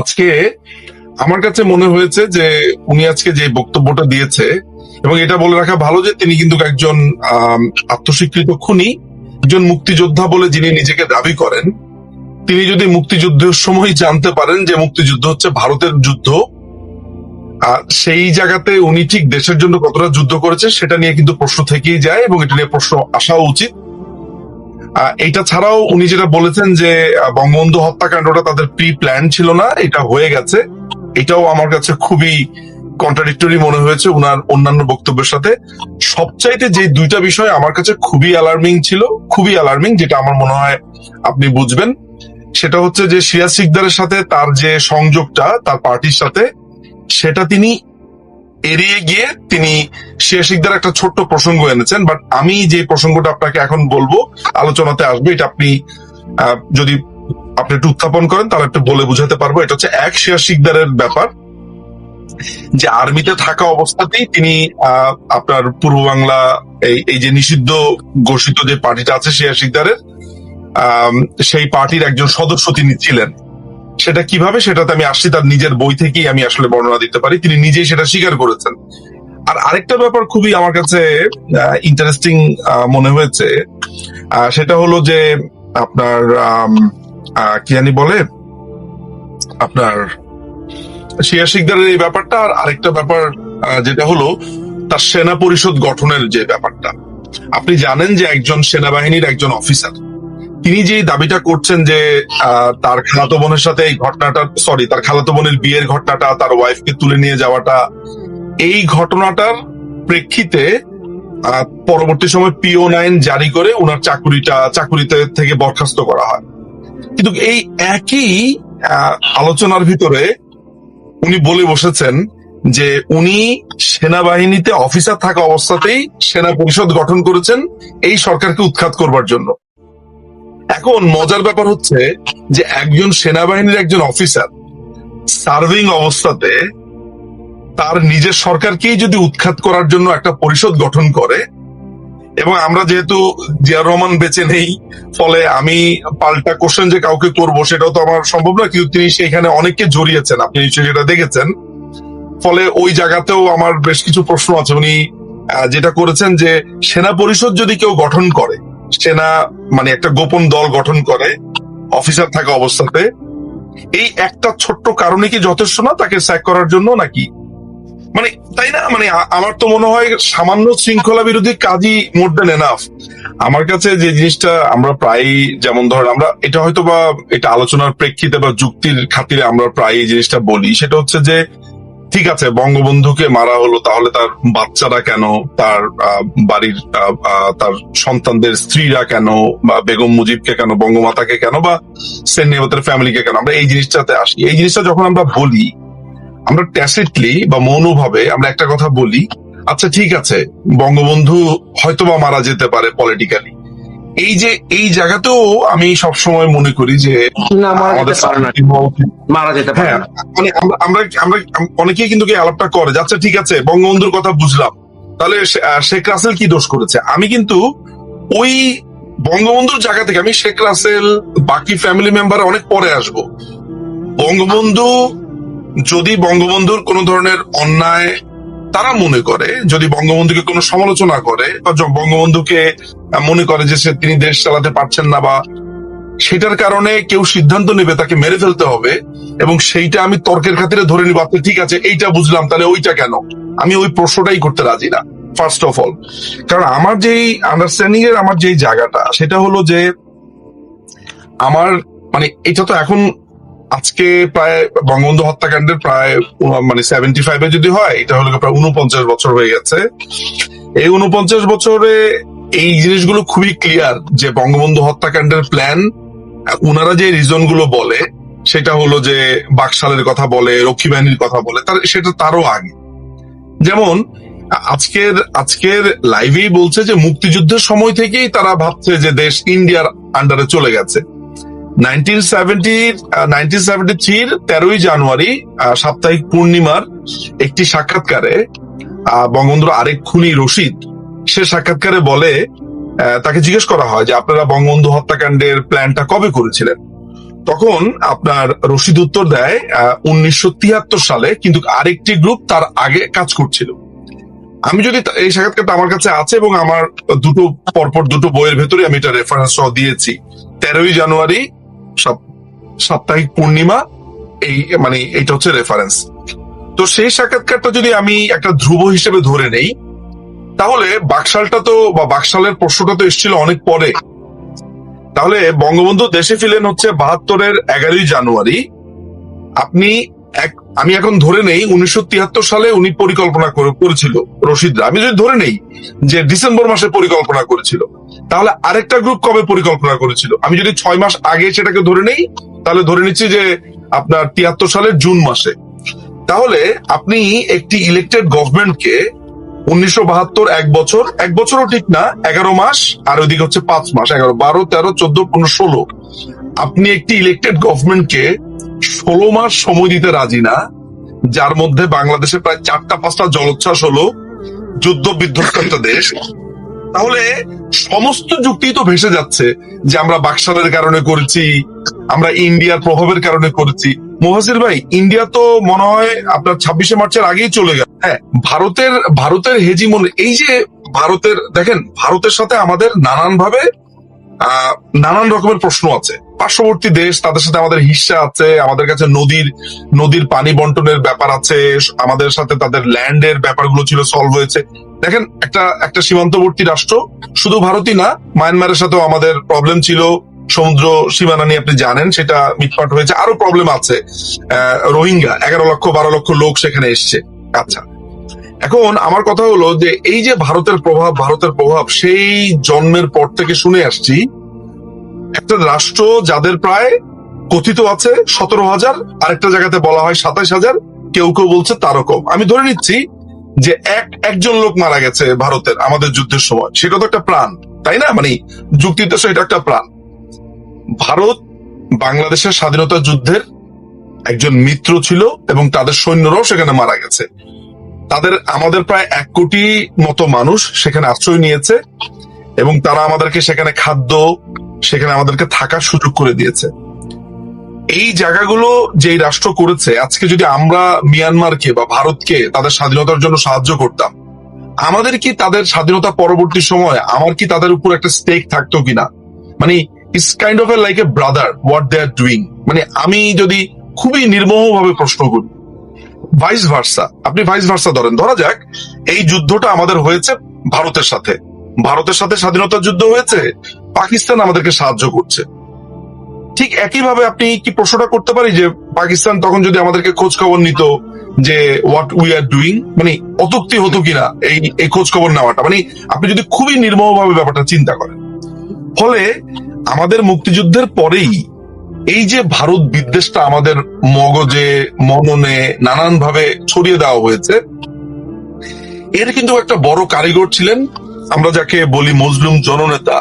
আজকে আমার কাছে মনে হয়েছে যে উনি আজকে যে বক্তব্যটা দিয়েছে, এবং এটা বলে রাখা ভালো যে তিনি কিন্তু একজন আত্মস্বীকৃত খুনি, একজন মুক্তিযোদ্ধা বলে যিনি নিজেকে দাবি করেন। তিনি যদি মুক্তিযুদ্ধের সময় জানতে পারেন যে মুক্তিযুদ্ধ হচ্ছে ভারতের যুদ্ধ সেই জায়গাতে উনি ঠিক দেশের জন্য কতটা যুদ্ধ করেছে সেটা নিয়ে কিন্তু প্রশ্ন থেকেই যায়, এবং এটা নিয়ে প্রশ্ন আসা উচিত। এইটা ছাড়াও উনি যেটা বলেছেন যে বঙ্গবন্ধু হত্যাকাণ্ডটা তাদের প্রি প্ল্যান ছিল না, এটা হয়ে গেছে। এটাও আমার কাছে খুবই কন্ট্রাডিক্টরি মনে হয়েছে উনার অন্যান্য বক্তব্যের সাথে। সবচাইতে যে দুইটা বিষয় আমার কাছে খুবই অ্যালার্মিং ছিল, খুবই অ্যালার্মিং যেটা আমার মনে হয় আপনি বুঝবেন, সেটা হচ্ছে যে সিরাজ সিকদারের সাথে তার যে সংযোগটা, তার পার্টির সাথে, সেটা তিনি এড়িয়ে গিয়ে তিনি সিকদার একটা ছোট্ট প্রসঙ্গ এনেছেন বাট আমি যে প্রসঙ্গটা আপনাকে এখন বলব, আলোচনাতে আসবে, এটা আপনি যদি আপনি একটু উত্থাপন করেন, তাহলে একটু বলে বুঝাতে পারব। এটা হচ্ছে এক শেয়ার ব্যাপার, যে আর্মিতে থাকা অবস্থাতেই তিনি আপনার পূর্ব বাংলা এই যে নিষিদ্ধ ঘোষিত যে পার্টিটা আছে শেয়ার শিকদারের সেই পার্টির একজন সদস্য তিনি ছিলেন। সেটা কীভাবে, সেটাতে আমি আসছি, তার নিজের বই থেকেই আমি আসলে বর্ণনা দিতে পারি। তিনি নিজেই সেটা স্বীকার করেছেন। আর আরেকটা ব্যাপার খুবই আমার কাছে ইন্টারেস্টিং মনে হয়েছে সেটা হলো যে আপনার কি জানি বলে, আপনার শিয়া শিকদারের এই ব্যাপারটা, আর আরেকটা ব্যাপার যেটা হলো তার সেনা পরিষদ গঠনের যে ব্যাপারটা। আপনি জানেন যে একজন সেনাবাহিনীর একজন অফিসার। তিনি যে দাবিটা করছেন যে তার খালাতো বোনের সাথে এই ঘটনাটা সরি তার খালাতো বোনের বিয়ের ঘটনাটা, তার ওয়াইফকে তুলে নিয়ে যাওয়াটা, এই ঘটনাটার প্রেক্ষিতে পরবর্তী সময় পিও নাইন জারি করে ওনার চাকুরিটা, চাকুরিতে থেকে বরখাস্ত করা হয়। কিন্তু এই একই আলোচনার ভিতরে উনি বলে বসেছেন যে, উনি সেনাবাহিনীতে অফিসার থাকা অবস্থাতেই সেনা পরিষদ গঠন করেছেন এই সরকারকে উৎখাত করবার জন্য। এখন মজার ব্যাপার হচ্ছে যে একজন সেনাবাহিনীর একজন অফিসার সার্ভিং অবস্থাতে তার নিজের সরকারকেই যদি উৎখাত করার জন্য একটা পরিষদ গঠন করে, এবং আমরা যেহেতু জিয়া রহমান বেঁচে নেই, ফলে আমি পাল্টা কোশ্চেন যে কাউকে করব সেটাও তো আমার সম্ভব না কিন্তু তিনি সেখানে অনেককে জড়িয়েছেন, আপনি নিশ্চয়ই সেটা দেখেছেন। ফলে ওই জায়গাতেও আমার বেশ কিছু প্রশ্ন আছে। উনি যেটা করেছেন যে সেনা পরিষদ যদি কেউ গঠন করে সেনা মানে একটা গোপন দল গঠন করে, অফিসার থাকা অবস্থাতে, এই একটা ছোট্ট কারণে কি যথেষ্ট না তাকে স্যাক করার জন্য নাকি? মানে তাই না? মানে আমার তো মনে হয় সামান্য শৃঙ্খলা বিরোধী কাজই মোর দেন এনাফ আমার কাছে যে জিনিসটা আমরা প্রায় যেমন ধর, আমরা এটা হয়তো বা এটা আলোচনার প্রেক্ষিতে বা যুক্তির খাতিরে আমরা প্রায় এই জিনিসটা বলি, সেটা হচ্ছে যে ঠিক আছে, বঙ্গবন্ধুকে মারা হলো, তাহলে তার বাচ্চারা কেন? তার বাড়ির তার সন্তানদের স্ত্রীরা কেন? বা বেগম মুজিবকে কেন? বঙ্গমাতাকে কেন? বা সেন ফ্যামিলিকে কেন? আমরা এই জিনিসটাতে আসি। এই জিনিসটা যখন আমরা বলি, আমরা ট্যাসিটলি বা মৌনভাবে আমরা একটা কথা বলি আচ্ছা ঠিক আছে, বঙ্গবন্ধু হয়তোবা মারা যেতে পারে পলিটিক্যালি এই যে এই জায়গাতেও আমি সবসময় মনে করি যে মারা যেতে পারে হ্যাঁ। মানে আমরা আমরা আমরা অনেকেই কিন্তু আলাপটা করে আচ্ছা ঠিক আছে বঙ্গবন্ধুর কথা বুঝলাম। তাহলে শেখ রাসেল কি দোষ করেছে? আমি কিন্তু ওই বঙ্গবন্ধুর জায়গা থেকে আমি শেখ রাসেল বাকি ফ্যামিলি মেম্বার অনেক পরে আসব। বঙ্গবন্ধু যদি বঙ্গবন্ধুর কোন ধরনের অন্যায় তারা মনে করে যদি বঙ্গবন্ধুকে কোনো সমালোচনা করে বা বঙ্গবন্ধুকে মনে করে যে তিনি দেশ চালাতে পারছেন না বা সেটার কারণে কেউ সিদ্ধান্ত নেবে তাকে মেরে ফেলতে হবে এবং সেইটা আমি তর্কের খাতিরে ধরে নিব আচ্ছা, ঠিক আছে এইটা বুঝলাম তাহলে ওইটা কেন? আমি ওই প্রশ্নটাই করতে রাজি না ফার্স্ট অফ অল কারণ আমার যেই আন্ডারস্ট্যান্ডিং এর আমার যেই জায়গাটা সেটা হলো যে আমার মানে এটা তো এখন আজকে প্রায় বঙ্গবন্ধু হত্যাকাণ্ডের প্রায় মানে সেভেন্টি ফাইভে যদি হয়, এটা হলো প্রায় উনপঞ্চাশ বছর হয়ে গেছে। এই উনপঞ্চাশ বছরে এই জিনিসগুলো খুবই ক্লিয়ার যে বঙ্গবন্ধু হত্যাকাণ্ডের প্ল্যান উনারা যে রিজনগুলো বলে, সেটা হলো যে বাকশালের কথা বলে, রক্ষী বাহিনীর কথা বলে, তার সেটা তারও আগে। যেমন, আজকের আজকের লাইভেই বলছে যে মুক্তিযুদ্ধের সময় থেকেই তারা ভাবছে যে দেশ ইন্ডিয়ার আন্ডারে চলে গেছে। তেরোই জানুয়ারি সাপ্তাহিক পূর্ণিমার একটি সাক্ষাৎকারে বঙ্গবন্ধুর আরেক খুনি রশিদ, সে সাক্ষাৎকারে বলে তাকে জিজ্ঞেস করা হয় যে আপনারা বঙ্গবন্ধু হত্যাকাণ্ডের প্ল্যানটা কবে করেছিলেন? তখন আপনার রশিদ উত্তর দেয় উনিশশো তিয়াত্তর সালে, কিন্তু আরেকটি গ্রুপ তার আগে কাজ করছিল। আমি যদি এই সাক্ষাৎকারটা আমার কাছে আছে এবং আমার দুটো, পরপর দুটো বইয়ের ভেতরে আমি এটা রেফারেন্স দিয়েছি। তেরোই জানুয়ারি সাপ্তাহিক পূর্ণিমা, এই মানে এটা হচ্ছে রেফারেন্স তো সেই সাক্ষাৎকারটা যদি আমি একটা ধ্রুব হিসেবে ধরে নেই, তাহলে বাকশালটা তো, বা বাকশালের প্রশ্নটা তো এসেছিল অনেক পরে। তাহলে বঙ্গবন্ধু দেশে ফিলেন হচ্ছে বাহাত্তরের এগারোই জানুয়ারি। আপনি আমি এখন ধরে নেই উনিশশো তিয়াত্তর সালে উনি পরিকল্পনা করেছিল রশিদরা আমি যদি ধরে নেই যে ডিসেম্বর মাসে পরিকল্পনা করেছিল, তাহলে আরেকটা গ্রুপ কবে পরিকল্পনা করেছিল? আমি যদি ছয় মাস আগে সেটাকে ধরে নেই, তাহলে ধরে নিচ্ছি যে আপনার তিয়াত্তর সালের জুন মাসে। তাহলে আপনি একটি ইলেক্টেড গভর্নমেন্টকে উনিশশো বাহাত্তর এক বছর, এক বছরও ঠিক না, এগারো মাস, আর ওইদিকে হচ্ছে পাঁচ মাস, এগারো, বারো, তেরো, চোদ্দ, পনেরো, ষোলো। আপনি একটি ইলেক্টেড গভর্নমেন্টকে ষোলো মাস সময় দিতে রাজি না, যার মধ্যে বাংলাদেশে প্রায় চারটা, পাঁচটা জলোচ্ছ্বাস হলো, যুদ্ধ বিধ্বস্ত একটা দেশ। তাহলে সমস্ত যুক্তি তো ভেসে যাচ্ছে যে আমরা বাকশালের কারণে করেছি, আমরা ইন্ডিয়ার প্রভাবের কারণে করেছি। মোহাসির ভাই, ইন্ডিয়া তো মনে হয় আপনার ছাব্বিশে মার্চের আগেই চলে গেল। হ্যাঁ ভারতের ভারতের হেজিমন, এই যে ভারতের, দেখেন, ভারতের সাথে আমাদের নানান ভাবে নানান রকমের প্রশ্ন আছে। পার্শ্ববর্তী দেশ, তাদের সাথে আমাদের হিস্সা আছে, আমাদের কাছে নদীর নদীর পানি বন্টনের ব্যাপার আছে, আমাদের সাথে তাদের ল্যান্ডের ব্যাপারগুলো ছিল সলভ হয়েছে। দেখেন, একটা একটা সীমান্তবর্তী রাষ্ট্র, শুধু ভারতই না, মায়ানমারের সাথেও আমাদের প্রবলেম ছিল। সমুদ্র সীমানা নিয়ে আপনি জানেন, সেটা মিটমাট হয়েছে। আরও প্রবলেম আছে। রোহিঙ্গা, এগারো লক্ষ, বারো লক্ষ লোক সেখানে এসছে। আচ্ছা এখন আমার কথা হলো যে এই যে ভারতের প্রভাব ভারতের প্রভাব, সেই জন্মের পর থেকে শুনে আসছি, একটা রাষ্ট্র যাদের প্রায় কথিত আছে সতেরো হাজার, আরেকটা জায়গাতে বলা হয় সাতাশ হাজার, কেউ কেউ বলছে তারও কম আমি ধরে নিচ্ছি যে এক, একজন লোক মারা গেছে ভারতের আমাদের যুদ্ধের সময়। সেটা তো একটা প্রাণ, তাই না? মানে যুক্তিতে সেটা একটা প্রাণ। ভারত বাংলাদেশের স্বাধীনতা যুদ্ধের একজন মিত্র ছিল এবং তাদের সৈন্যরাও সেখানে মারা গেছে। তাদের আমাদের প্রায় এক কোটি মতো মানুষ সেখানে আশ্রয় নিয়েছে এবং তারা আমাদেরকে সেখানে খাদ্য, সেখানে আমাদেরকে থাকার সুযোগ করে দিয়েছে। এই জায়গাগুলো যেই রাষ্ট্র করেছে, আজকে যদি আমরা মিয়ানমারকে বা ভারতকে তাদের স্বাধীনতার জন্য সাহায্য করতাম, আমাদের কি তাদের স্বাধীনতা পরবর্তী সময় আমার কি তাদের উপর একটা স্টেক থাকতো কিনা? মানে it's kind of a like a brother what they are doing মানে আমি যদি খুবই নির্মোহ ভাবে প্রশ্ন করি ভাইস ভার্সা আপনি ভাইস ভার্সা ধরেন। ধরা যাক, এই যুদ্ধটা আমাদের হয়েছে ভারতের সাথে। ভারতের সাথে স্বাধীনতা যুদ্ধ হয়েছে, পাকিস্তান আমাদেরকে সাহায্য করছে। ঠিক একইভাবে আপনি কি প্রশ্নটা করতে পারি যে, পাকিস্তান তখন যদি আমাদেরকে খোঁজ খবর নিত যে হোয়াট উই আর ডুইং মানে অতুক্তি হতো কিনা এই এই খোঁজ খবর নেওয়াটা? মানে আপনি যদি খুবই নির্মমভাবে ব্যাপারটা চিন্তা করেন। ফলে আমাদের মুক্তিযুদ্ধের পরেই এই যে ভারত বিদ্বেষটা আমাদের মগজে, মননে নানান ভাবে ছড়িয়ে দেওয়া হয়েছে, এর কিন্তু একটা বড় কারিগর ছিলেন, আমরা যাকে বলি মজলুম জননেতা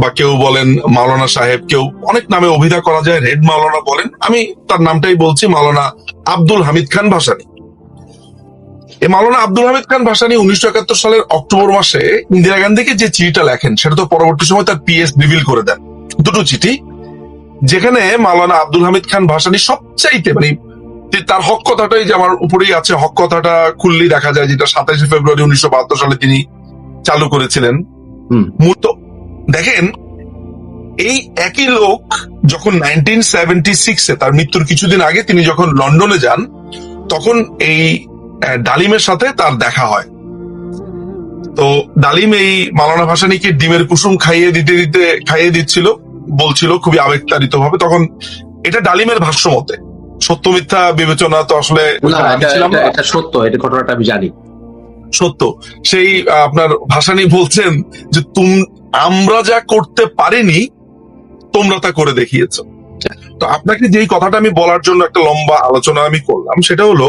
বা কেউ বলেন মাওলানা সাহেব, কেউ অনেক নামে অভিধা করা যায়, রেড মাওলানা বলেন, আমি তার নামটাই বলছি, মাওলানা আব্দুল হামিদ খান ভাসানী। এই মাওলানা আব্দুল হামিদ খান ভাসানী উনিশশো একাত্তর সালের অক্টোবর মাসে ইন্দিরা গান্ধীকে যে চিঠিটা লেখেন, সেটা তো পরবর্তী সময় তার পিএস রিভিল করে দেন। দুটো চিঠি যেখানে মাওলানা আব্দুল হামিদ খান ভাসানী সবচাইতে মানে তার হক কথাটাই যে আমার উপরেই আছে হক কথাটা খুললেই দেখা যায় যেটা সাতাশে ফেব্রুয়ারি উনিশশো বাহাত্তর সালে তিনি চালু করেছিলেন। মূলত দেখেন এই একই লোক যখন নাইনটিন সেভেন্টি সিক্সে তার মৃত্যুর কিছুদিন আগে তিনি যখন লন্ডনে যান তখন এই ডালিমের সাথে তার দেখা হয়। তো ডালিম এই মালানা ভাসানীকে ডিমের কুসুম খাইয়ে দিতে দিতে খাইয়ে দিচ্ছিল। বলছিল খুবই আবেগতাড়িত ভাবে তখন এটা ডালিমের ভাষ্য মতে। সত্য মিথ্যা বিবেচনা তো আসলে এটা সত্য এটা ঘটনাটা আমি জানি। সত্য। সেই আপনার ভাসানী বলছেন যে তুম আমরা যা করতে পারিনি তোমরা তা করে দেখিয়েছ। তো আপনাকে যেই কথাটা আমি বলার জন্য একটা লম্বা আলোচনা আমি করলাম সেটা হলো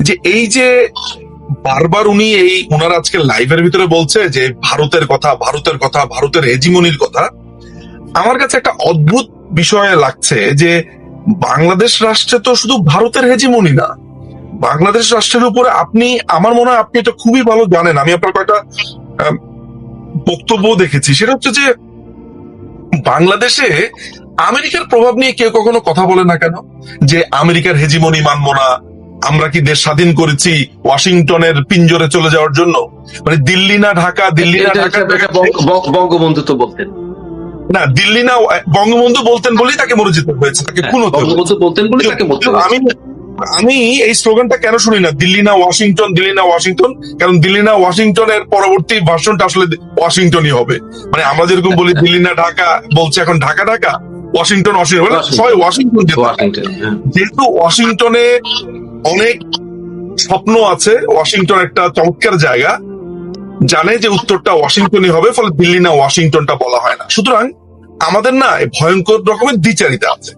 যে এই যে বারবার উনি এই ওনার আজকে লাইভের ভিতরে বলছে যে ভারতের কথা ভারতের কথা ভারতের হেজিমনির কথা আমার কাছে একটা অদ্ভুত বিষয় লাগছে যে বাংলাদেশ রাষ্ট্রে তো শুধু ভারতের হেজিমনি না বাংলাদেশ রাষ্ট্রের উপরে আপনি আমার মনে হয় আপনি এটা খুবই ভালো জানেন। আমি আপনার কয়েকটা বক্তব্য দেখেছি। সেটা হচ্ছে যে বাংলাদেশে আমেরিকার প্রভাব নিয়ে কেউ কখনো কথা বলে না কেন? যে আমেরিকার হেজিমনি মানবো না আমরা কি দেশ স্বাধীন করেছি ওয়াশিংটনের পিঞ্জরে চলে যাওয়ার জন্য? মানে দিল্লি না ঢাকা দিল্লি না ঢাকা বঙ্গবন্ধু তো বলতেন। না দিল্লি না বঙ্গবন্ধু বলতেন বলেই তাকে মরে যেতে হয়েছে তাকে খুন হতে বঙ্গবন্ধু বলতেন বলে তাকে আমি আমি এই স্লোগানটা কেন শুনি না? দিল্লি না ওয়াশিংটন দিল্লি না ওয়াশিংটন? কারণ দিল্লি না ওয়াশিংটনের পরবর্তী ভার্সনটা আসলে ওয়াশিংটনই হবে। মানে আমরা যেরকম বলি দিল্লি না ঢাকা বলছে এখন ঢাকা ঢাকা? Washington Washington. সবাই। ওয়াশিংটন হ্যাঁ। যেহেতু ওয়াশিংটনে অনেক স্বপ্ন আছে ওয়াশিংটন একটা চমৎকার জায়গা। জানে যে উত্তরটা ওয়াশিংটনই হবে ফলে দিল্লি না ওয়াশিংটনটা বলা হয় না। সুতরাং আমাদের না এই ভয়ঙ্কর রকমের দ্বিচারিতা আছে।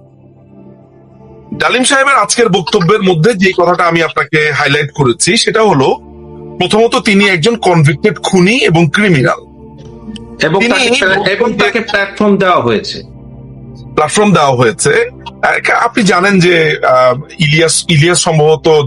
ডালিম সাহেবের আজকের বক্তব্যের মধ্যে যে কথাটা আমি আপনাকে হাইলাইট করেছি সেটা হলো প্রথমত তিনি একজন কনভিক্টেড খুনি এবং ক্রিমিনাল এবং তাকে প্ল্যাটফর্ম দেওয়া হয়েছে। প্ল্যাটফর্ম দেওয়া হয়েছে। আপনি জানেন যে আহ, ইলিয়াস ইলিয়াস সম্ভবত